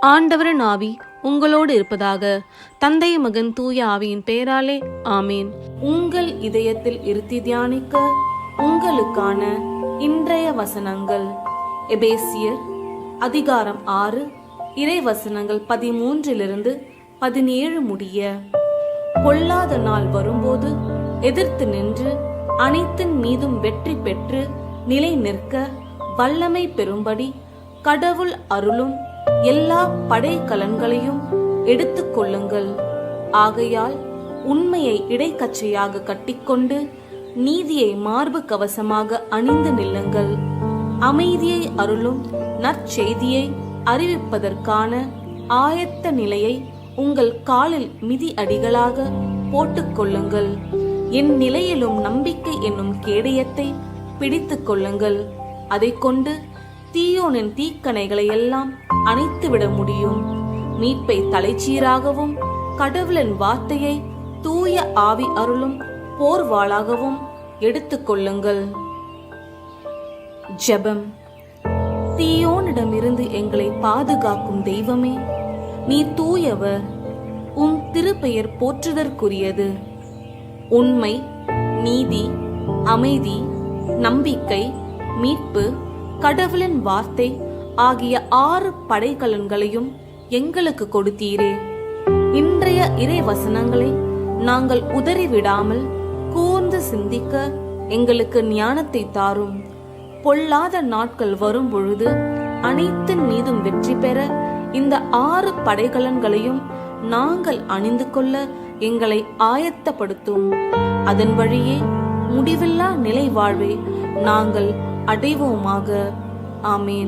ஆண்டவரின் ஆவி உங்களோடு இருப்பதாக தந்தை மகன் தூய ஆவியின் பெயராலே ஆமேன். உங்கள் இதயத்தில் இருத்தி தியானிக்க உங்களுக்கான இன்றைய வசனங்கள். எபேசியர் அதிகாரம் ஆறு இறை வசனங்கள் பதிமூன்றிலிருந்து பதினேழு முடிய. பொல்லாத நாள் வரும்போது எதிர்த்து நின்று அனைத்தின் மீதும் வெற்றி பெற்று நிலை நிற்க வல்லமை பெறும்படி கடவுள் அருளும் எல்லா படைக்கலன்களையும் எடுத்துக்கொள்ளுங்கள் ஆகையால் உண்மையை இடைக்கச்சையாக கட்டிக்கொண்டு நீதியை மார்பு கவசமாக அணிந்து நில்லுங்கள். அமைதியை அருளும் நற்செய்தியை அறிவிப்பதற்கான ஆயத்த நிலையை உங்கள் காலில் மிதி அடிகளாக போட்டுக்கொள்ளுங்கள் என் நிலையிலும் நம்பிக்கை என்னும் கேடயத்தை பிடித்துக் கொள்ளுங்கள். அதை கொண்டு தீயோனின் தீக்கணைகளை எல்லாம் அணைத்துவிட முடியும். மீட்பை தலைச்சீராகவும் கடவுளின் வார்த்தையை தூய ஆவி அருளும் போர்வாளாகவும் எடுத்துக்கொள்ளுங்கள் ஜெபம். தீயோனிடமிருந்து எங்களை பாதுகாக்கும் தெய்வமே நீ தூயவர் உம் திருப்பெயர் போற்றுதற்குரியது. உண்மை நீதி அமைதி நம்பிக்கை மீட்பு கடவுளின் வார்த்தை ஆகிய ஆறு படைக்கலன்களையும் எங்களுக்கு கொடுத்தீரே. இன்றைய இறை வசனங்களை நாங்கள் உதறிவிடாமல் கூர்ந்து சிந்திக்க எங்களுக்கு ஞானத்தை தாரும். பொல்லாத நாட்கள் வரும் பொழுது அனைத்தின் மீதும் வெற்றி பெற இந்த ஆறு படைகலன்களையும் நாங்கள் அணிந்து கொள்ள எங்களை ஆயத்தப்படுத்தும். அதன் வழியே முடிவில்லா நிலை வாழ்வே நாங்கள் அடைவோமாக. ஆமேன்.